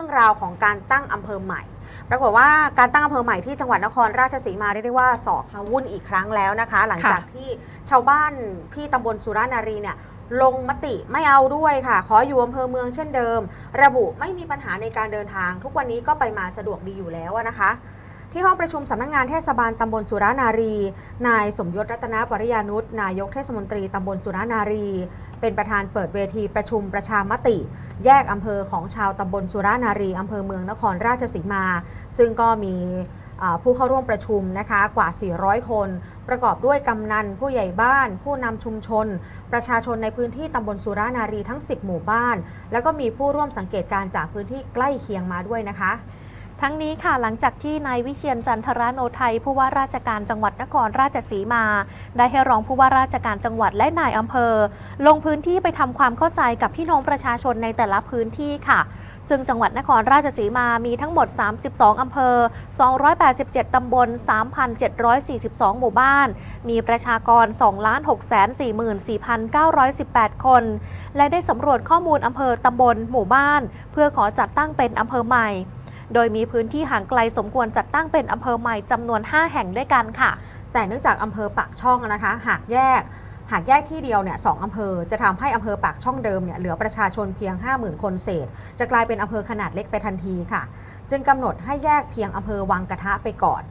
รื่องราวของการตั้งอำเภอใหม่ ปรากฏว่าการตั้งอำเภอใหม่ที่จังหวัดนครราชสีมาเรียกได้ว่าสอกขาวุ่นอีกครั้งแล้วนะคะ หลังจากที่ชาวบ้านที่ตำบลสุรานารีเนี่ยลงมติไม่เอาด้วยค่ะ ขออยู่อำเภอเมืองเช่นเดิม ระบุไม่มีปัญหาในการเดินทาง ทุกวันนี้ก็ไปมาสะดวกดีอยู่แล้วนะคะ ที่ห้องประชุมสำนักงานเทศบาลตำบลสุรานารี นายสมยศรัตนปริยานุชนายกเทศมนตรีตำบลสุรานารี เป็นประธานเปิดเวทีประชุมประชามติ แยกอำเภอของชาวตำบลสุรานารีอำเภอเมืองนครราชสีมา ซึ่งก็มีผู้เข้าร่วมประชุมนะคะกว่า 400 คน ประกอบด้วยกำนัน ผู้ใหญ่บ้าน ผู้นำชุมชน ประชาชนในพื้นที่ตำบลสุรานารีทั้ง 10 หมู่บ้าน แล้วก็มีผู้ร่วมสังเกตการจากพื้นที่ใกล้เคียงมาด้วยนะคะ ทั้งนี้ค่ะหลังจากที่นายวิเชียนจันทราโนไทยผู้ว่าราชการจังหวัดนครราชสีมา ได้ให้รองผู้ว่าราชการจังหวัดและนายอำเภอ ลงพื้นที่ไปทำความเข้าใจกับพี่น้องประชาชนในแต่ละพื้นที่ค่ะซึ่งจังหวัดนครราชสีมามีทั้งหมด 32 อำเภอ 287 ตำบล 3,742 หมู่บ้าน มีประชากร 2,644,918 คน และได้สำรวจข้อมูลอำเภอ ตำบล หมู่บ้าน เพื่อขอจัดตั้งเป็นอำเภอใหม่ โดยมีพื้นที่ห่างไกลสมควรจัดตั้งเป็นอำเภอใหม่จำนวน 5 แห่งด้วยกันค่ะ แต่เนื่องจากอำเภอปากช่องนะคะ หากแยกหากแยกที่เดียวเนี่ยสองอำเภอจะทำให้อำเภอปากช่องเดิมเนี่ยเหลือประชาชนเพียง 50,000 คนเศษ จะกลายเป็นอำเภอขนาดเล็กไปทันทีค่ะ จึงกำหนดให้แยกเพียงอำเภอวังกระทะไปก่อน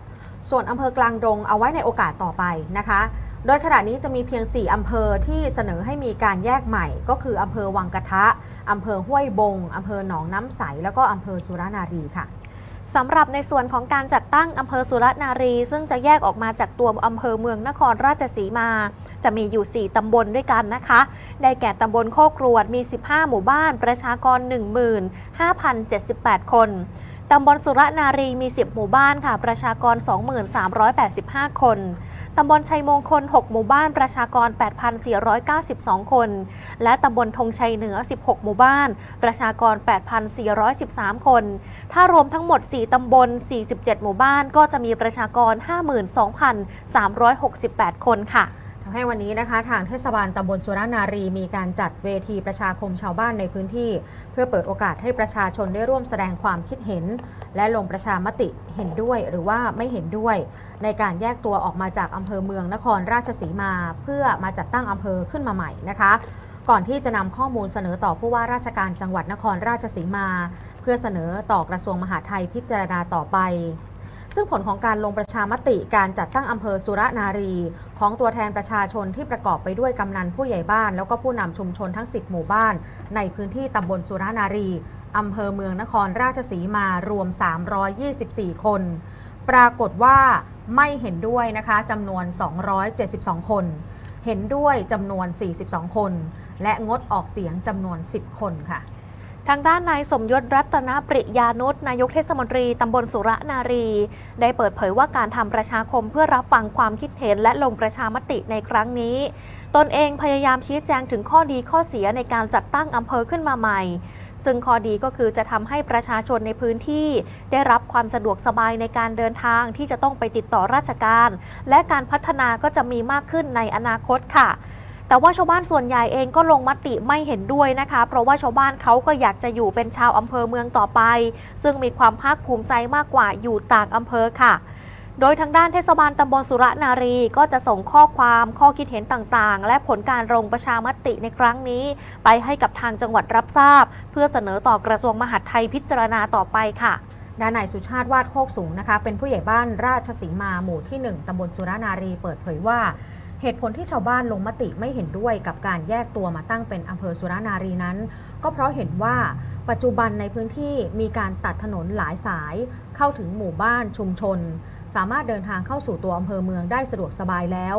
ส่วนอำเภอกลางดงเอาไว้ในโอกาสต่อไปนะคะ โดยขณะนี้จะมีเพียง 4 อำเภอที่เสนอให้มีการแยกใหม่ ก็คืออำเภอวังกะทะ อำเภอห้วยบง อำเภอหนองน้ำใส แล้วก็อำเภอสุรานารีค่ะสำหรับในส่วนของการจัดตั้งอำเภอสุรนารี ซึ่งจะแยกออกมาจากตัวอำเภอเมืองนครราชสีมา จะมีอยู่ 4 ตำบลด้วยกันนะคะ ได้แก่ตำบลโคกรวดมี 15 หมู่บ้าน ประชากร 15,078 คน ตำบลสุรนารีมี 10 หมู่บ้านค่ะ ประชากร 2385 คน ตำบลชัยมงคล 6 หมู่บ้านประชากร 8,492 คน และตำบลธงชัยเหนือ 16 หมู่บ้าน ประชากร 8,413 คน ถ้ารวมทั้งหมด 4 ตำบล 47 หมู่บ้าน ก็จะมีประชากร 52,368 คนค่ะำให้วันนี้นะคะ ทางเทศบาลตำบลสุรานารี มีการจัดเวทีประชาคมชาวบ้านในพื้นที่ เพื่อเปิดโอกาสให้ประชาชนได้ร่วมแสดงความคิดเห็น และลงประชามติเห็นด้วยหรือว่าไม่เห็นด้วย ในการแยกตัวออกมาจากอำเภอเมืองนครราชสีมา เพื่อมาจัดตั้งอำเภอขึ้นมาใหม่นะคะก่อนที่จะนำข้อมูลเสนอต่อผู้ว่าราชการจังหวัดนครราชสีมา เพื่อเสนอต่อกระทรวงมหาดไทยพิจารณาต่อไป ซึ่งผลของการลงประชามติการจัดตั้งอำเภอสุรนารี ของตัวแทนประชาชนที่ประกอบไปด้วยกำนันผู้ใหญ่บ้าน แล้วก็ผู้นำชุมชนทั้ง 10 หมู่บ้าน ในพื้นที่ตำบลสุรนารีอำเภอเมืองนครราชสีมารวม 324 คน ปรากฏว่าไม่เห็นด้วยนะคะจำนวน 272 คน เห็นด้วยจำนวน 42 คน และงดออกเสียงจำนวน 10 คนค่ะ ทางด้านนายสมยศรัตนปริยานุชนายกเทศมนตรีตำบลสุรนารี ได้เปิดเผยว่าการทำประชาคมเพื่อรับฟังความคิดเห็นและลงประชามติในครั้งนี้ ตนเองพยายามชี้แจงถึงข้อดีข้อเสียในการจัดตั้งอำเภอขึ้นมาใหม่ ซึ่งข้อดีก็คือจะทำให้ประชาชนในพื้นที่ ได้รับความสะดวกสบายในการเดินทางที่จะต้องไปติดต่อราชการ และการพัฒนาก็จะมีมากขึ้นในอนาคตค่ะ แต่ว่าชาวบ้านส่วนใหญ่เองก็ลงมติไม่เห็นด้วยนะคะ เพราะว่าชาวบ้านเขาก็อยากจะอยู่เป็นชาวอำเภอเมืองต่อไป ซึ่งมีความภาคภูมิใจมากกว่าอยู่ต่างอำเภอค่ะโดยทางด้านเทศบาลตำบลสุรนารีก็จะส่งข้อความข้อคิดเห็นต่างๆ และผลการลงประชามติในครั้งนี้ ไปให้กับทางจังหวัดรับทราบ เพื่อเสนอต่อกระทรวงมหาดไทยพิจารณาต่อไปค่ะด้านนายสุชาติวาดโคกสูงนะคะ เป็นผู้ใหญ่บ้านราชสีมาหมู่ที่ 1 ตำบลสุรานารีเปิดเผยว่า เหตุผลที่ชาวบ้านลงมติไม่เห็นด้วยกับการแยกตัวมาตั้งเป็นอำเภอสุรานารีนั้น ก็เพราะเห็นว่าปัจจุบันในพื้นที่มีการตัดถนนหลายสาย เข้าถึงหมู่บ้านชุมชน สามารถเดินทางเข้าสู่ตัวอำเภอเมืองได้สะดวกสบายแล้ว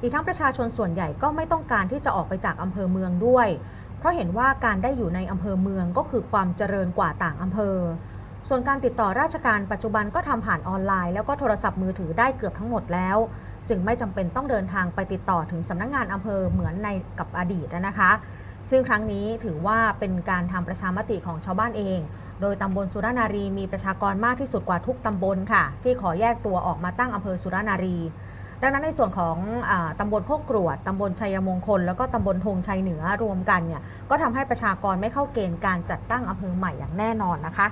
อีกทั้งประชาชนส่วนใหญ่ก็ไม่ต้องการที่จะออกไปจากอำเภอเมืองด้วย เพราะเห็นว่าการได้อยู่ในอำเภอเมืองก็คือความเจริญกว่าต่างอำเภอ ส่วนการติดต่อราชการปัจจุบันก็ทำผ่านออนไลน์แล้วก็โทรศัพท์มือถือได้เกือบทั้งหมดแล้ว จึงไม่จำเป็นต้องเดินทางไปติดต่อถึงสำนักงานอำเภอเหมือนในกับอดีตนะคะ ซึ่งครั้งนี้ถือว่าเป็นการทำประชามติของชาวบ้านเอง โดยตำบลสุรานารีมีประชากรมากที่สุดกว่าทุกตำบลค่ะ ที่ขอแยกตัวออกมาตั้งอำเภอสุรานารี ดังนั้นในส่วนของอตำบลโคกกรวดตำบลชัยมงคล แล้วก็ตำบลธงชัยเหนือรวมกันเนี่ยก็ทำให้ประชากรไม่เข้าเกณฑ์การจัดตั้งอำเภอใหม่อย่างแน่นอนนะคะ